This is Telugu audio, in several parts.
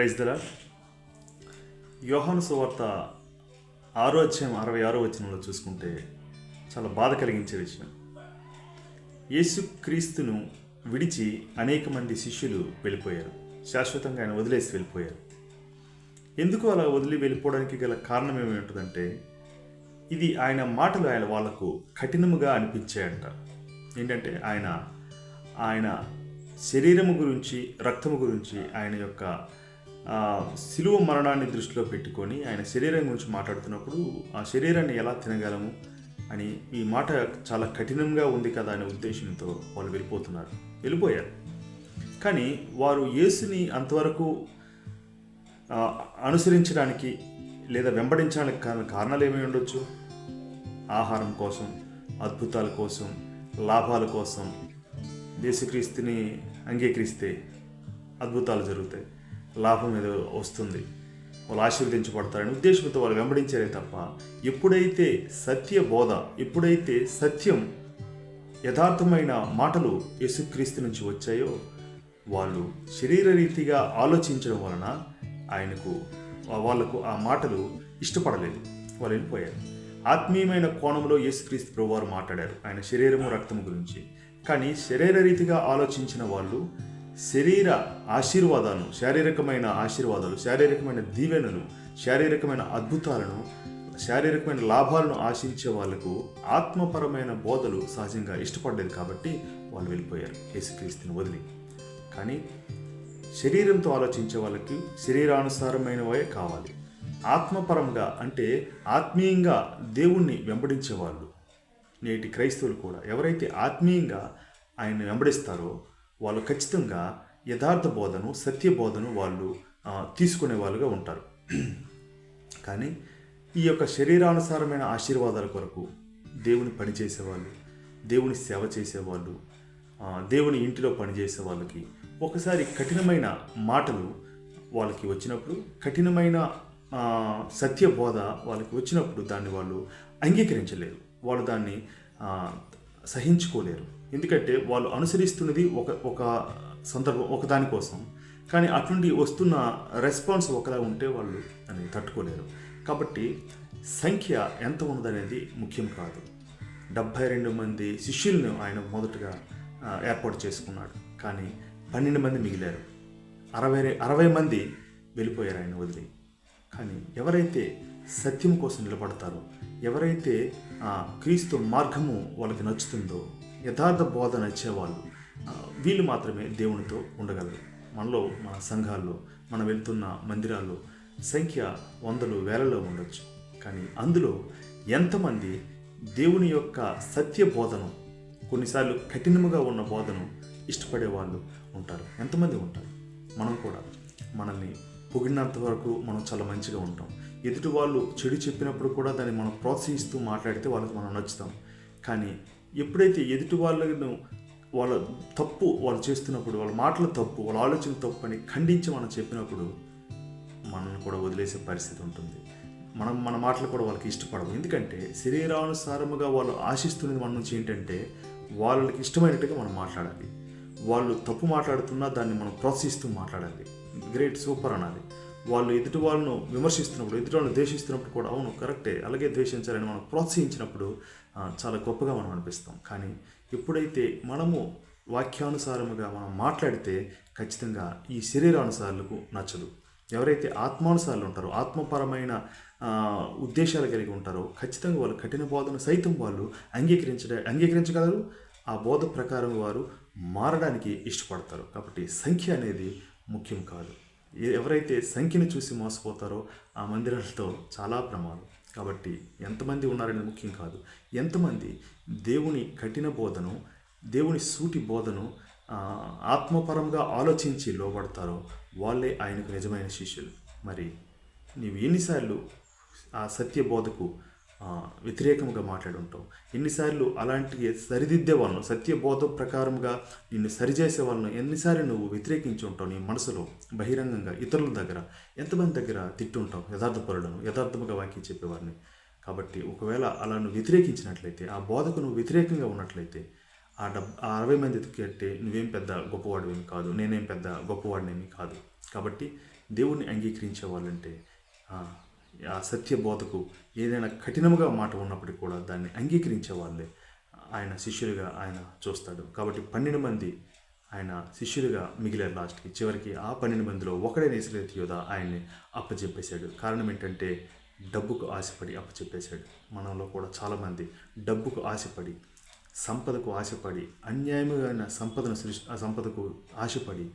ప్రైజ్ దరా యోహాను సువార్త ఆరో అధ్యాయం అరవై ఆరో వచనంలో చూసుకుంటే చాలా బాధ కలిగించే విషయం. యేసుక్రీస్తును విడిచి అనేక మంది శిష్యులు వెళ్ళిపోయారు. శాశ్వతంగా ఆయన వదిలేసి వెళ్ళిపోయారు. ఎందుకు అలా వదిలి వెళ్ళిపోవడానికి గల కారణం ఏమి ఉంటుందంటే ఇది ఆయన మాటలు ఆయన వాళ్ళకు కఠినముగా అనిపించాయంట ఏంటంటే ఆయన ఆయన శరీరము గురించి రక్తము గురించి ఆయన యొక్క సిలువ శిలువ మరణాన్ని దృష్టిలో పెట్టుకొని ఆయన శరీరం గురించి మాట్లాడుతున్నప్పుడు ఆ శరీరాన్ని ఎలా తినగలము అని ఈ మాట చాలా కఠినంగా ఉంది కదా అనే ఉద్దేశంతో వాళ్ళు వెళ్ళిపోతున్నారు. వెళ్ళిపోయారు. కానీ వారు యేసుని అంతవరకు అనుసరించడానికి లేదా వెంబడించడానికి కారణాలు ఏమై ఉండొచ్చు? ఆహారం కోసం అద్భుతాల కోసం లాభాల కోసం దేశక్రీస్తుని అంగీకరిస్తే అద్భుతాలు జరుగుతాయి. లాభం ఏదో వస్తుంది. వాళ్ళు ఆశీర్వదించబడతారని ఉద్దేశంతో వాళ్ళు వెంబడించారే తప్ప ఎప్పుడైతే సత్య బోధ ఎప్పుడైతే సత్యం యథార్థమైన మాటలు యేసుక్రీస్తు నుంచి వచ్చాయో వాళ్ళు శరీర రీతిగా ఆలోచించడం వలన ఆయనకు వాళ్ళకు ఆ మాటలు ఇష్టపడలేదు. వాళ్ళు వెళ్ళిపోయారు. ఆత్మీయమైన కోణంలో యేసుక్రీస్తు ప్రభువారు మాట్లాడారు. ఆయన శరీరము రక్తము గురించి. కానీ శరీర రీతిగా ఆలోచించిన వాళ్ళు శరీర ఆశీర్వాదాలను శారీరకమైన ఆశీర్వాదాలు శారీరకమైన దీవెనలు శారీరకమైన అద్భుతాలను శారీరకమైన లాభాలను ఆశించే వాళ్ళకు ఆత్మపరమైన బోధలు సహజంగా ఇష్టపడలేదు కాబట్టి వాళ్ళు వెళ్ళిపోయారు. యేసుక్రీస్తుని వదిలి. కానీ శరీరంతో ఆలోచించే వాళ్ళకి శరీరానుసారమైనవే కావాలి. ఆత్మపరంగా అంటే ఆత్మీయంగా దేవుణ్ణి వెంబడించే వాళ్ళు నేటి క్రైస్తవులు కూడా ఎవరైతే ఆత్మీయంగా ఆయన వెంబడిస్తారో వాళ్ళు ఖచ్చితంగా యథార్థ బోధను సత్య బోధను వాళ్ళు తీసుకునే వాళ్ళుగా ఉంటారు. కానీ ఈ యొక్క శరీరానుసారమైన ఆశీర్వాదాల కొరకు దేవుని పని చేసేవాళ్ళు దేవుని సేవ చేసేవాళ్ళు దేవుని ఇంటిలో పనిచేసే వాళ్ళకి ఒకసారి కఠినమైన మాటలు వాళ్ళకి వచ్చినప్పుడు కఠినమైన సత్య బోధ వాళ్ళకి వచ్చినప్పుడు దాన్ని వాళ్ళు అంగీకరించలేరు. వాళ్ళు దాన్ని సహించుకోలేరు. ఎందుకంటే వాళ్ళు అనుసరిస్తున్నది ఒక ఒక సందర్భం ఒకదానికోసం కానీ అటువంటి వస్తున్న రెస్పాన్స్ ఒకలా ఉంటే వాళ్ళు దాన్ని తట్టుకోలేరు. కాబట్టి సంఖ్య ఎంత ఉన్నదనేది ముఖ్యం కాదు. డెబ్భై రెండు మంది శిష్యులను ఆయన మొదటగా ఏర్పాటు చేసుకున్నాడు. కానీ పన్నెండు మంది మిగిలారు. అరవై అరవై మంది వెళ్ళిపోయారు ఆయన వదిలి. కానీ ఎవరైతే సత్యం కోసం నిలబడతారో ఎవరైతే ఆ, క్రీస్తు మార్గము వాళ్ళకి నచ్చుతుందో యథార్థ బోధ నచ్చేవాళ్ళు వీళ్ళు మాత్రమే దేవునితో ఉండగలరు. మనలో మన సంఘాల్లో మనం వెళ్తున్న మందిరాల్లో సంఖ్య వందలు వేలలో ఉండొచ్చు. కానీ అందులో ఎంతమంది దేవుని యొక్క సత్య బోధను కొన్నిసార్లు కఠినముగా ఉన్న బోధను ఇష్టపడే వాళ్ళు ఉంటారు. ఎంతమంది ఉంటారు? మనం కూడా. మనల్ని పొగిడినంత వరకు మనం చాలా మంచిగా ఉంటాం. ఎదుటి వాళ్ళు చెడు చెప్పినప్పుడు కూడా దాన్ని మనం ప్రోత్సహిస్తూ మాట్లాడితే వాళ్ళకి మనం నచ్చుతాం. కానీ ఎప్పుడైతే ఎదుటి వాళ్ళను వాళ్ళ తప్పు వాళ్ళు చేస్తున్నప్పుడు వాళ్ళ మాటలు తప్పు వాళ్ళ ఆలోచన తప్పు అని ఖండించి మనం చెప్పినప్పుడు మనల్ని కూడా వదిలేసే పరిస్థితి ఉంటుంది. మనం మన మాటలు కూడా వాళ్ళకి ఇష్టపడవు ఎందుకంటే శరీరానుసారముగా వాళ్ళు ఆశిస్తున్నది మన నుంచి ఏంటంటే వాళ్ళకి ఇష్టమైనట్టుగా మనం మాట్లాడాలి. వాళ్ళు తప్పు మాట్లాడుతున్నా దాన్ని మనం ప్రోత్సహిస్తూ మాట్లాడాలి. గ్రేట్ సూపర్ అనాలి. వాళ్ళు ఎదుటి వాళ్ళను విమర్శిస్తున్నప్పుడు ఎదుటి వాళ్ళని ద్వేషిస్తున్నప్పుడు కూడా అవును కరెక్టే అలాగే ద్వేషించాలని మనం ప్రోత్సహించినప్పుడు చాలా గొప్పగా మనం అనిపిస్తాం. కానీ ఎప్పుడైతే మనము వాక్యానుసారముగా మనం మాట్లాడితే ఖచ్చితంగా ఈ శరీరానుసారులకు నచ్చదు. ఎవరైతే ఆత్మానుసారులు ఉంటారో ఆత్మపరమైన ఉద్దేశాలు కలిగి ఉంటారో ఖచ్చితంగా వాళ్ళు కఠిన బోధను సైతం వాళ్ళు అంగీకరించడ అంగీకరించగలరు. ఆ బోధ ప్రకారం వారు మారడానికి ఇష్టపడతారు. కాబట్టి సంఖ్య అనేది ముఖ్యం కాదు. ఎవరైతే సంఖ్యను చూసి మోసపోతారో ఆ మందిరాలతో చాలా ప్రమాదం. కాబట్టి ఎంతమంది ఉన్నారనేది ముఖ్యం కాదు. ఎంతమంది దేవుని కఠిన బోధను దేవుని సూటి బోధను ఆత్మపరంగా ఆలోచించి లోబడతారో వాళ్ళే ఆయనకు నిజమైన శిష్యులు. మరి నీవు ఎన్నిసార్లు ఆ సత్య బోధకు వ్యతిరేకంగా మాట్లాడుంటావు. ఎన్నిసార్లు అలాంటి సరిదిద్దే వాళ్ళను సత్య బోధ ప్రకారంగా నిన్ను సరిచేసే వాళ్ళను ఎన్నిసార్లు నువ్వు వ్యతిరేకించి ఉంటావు నీ మనసులో బహిరంగంగా ఇతరుల దగ్గర? ఎంతమంది దగ్గర తిట్టుంటావు? యథార్థపరులను యథార్థముగా వాక్యం చెప్పేవారిని. కాబట్టి ఒకవేళ అలా నువ్వు వ్యతిరేకించినట్లయితే ఆ బోధకు నువ్వు వ్యతిరేకంగా ఉన్నట్లయితే ఆ డబ్ ఆ అరవై మంది అంటే నువ్వేం పెద్ద గొప్పవాడివేమి కాదు నేనేం పెద్ద గొప్పవాడినేమి కాదు. కాబట్టి దేవుణ్ణి అంగీకరించే వాళ్ళంటే ఆ, సత్యబోధకు సత్య బోధకు ఏదైనా కఠినముగా మాట ఉన్నప్పటికీ కూడా దాన్ని అంగీకరించే వాళ్ళే ఆయన శిష్యులుగా ఆయన చూస్తాడు. కాబట్టి పన్నెండు మంది ఆయన శిష్యులుగా మిగిలారు లాస్ట్కి చివరికి ఆ పన్నెండు మందిలో ఒకడే ఇస్రాయేల్ యోధ ఆయన్ని అప్పచెప్పేశాడు కారణం ఏంటంటే డబ్బుకు ఆశపడి అప్పచెప్పేశాడు. మనలో కూడా చాలామంది డబ్బుకు ఆశపడి సంపదకు ఆశపడి అన్యాయమైన సంపదను సృష్టి సంపదకు ఆశపడి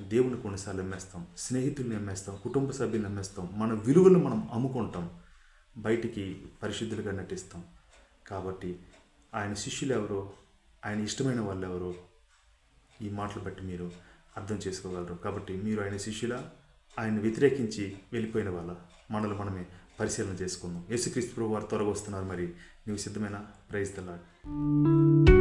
దేవుని కొన్నిసార్లు అమ్మేస్తాం స్నేహితుల్ని అమ్మేస్తాం కుటుంబ సభ్యుల్ని అమ్మేస్తాం మన విలువలు మనం అమ్ముకుంటాం బయటికి పరిశుద్ధులుగా నటిస్తాం. కాబట్టి ఆయన శిష్యులు ఎవరో ఆయన ఇష్టమైన వాళ్ళు ఎవరో ఈ మాటలు బట్టి మీరు అర్థం చేసుకోగలరు. కాబట్టి మీరు ఆయన శిష్యుల ఆయన వ్యతిరేకించి వెళ్ళిపోయిన వాళ్ళ మనల్ని మనమే పరిశీలన చేసుకుందాం. యేసుక్రీస్తు ప్రభు వారు త్వరగా వస్తున్నారు మరి. నీవు సిద్ధమైన? ప్రైజ్ దల్లాడు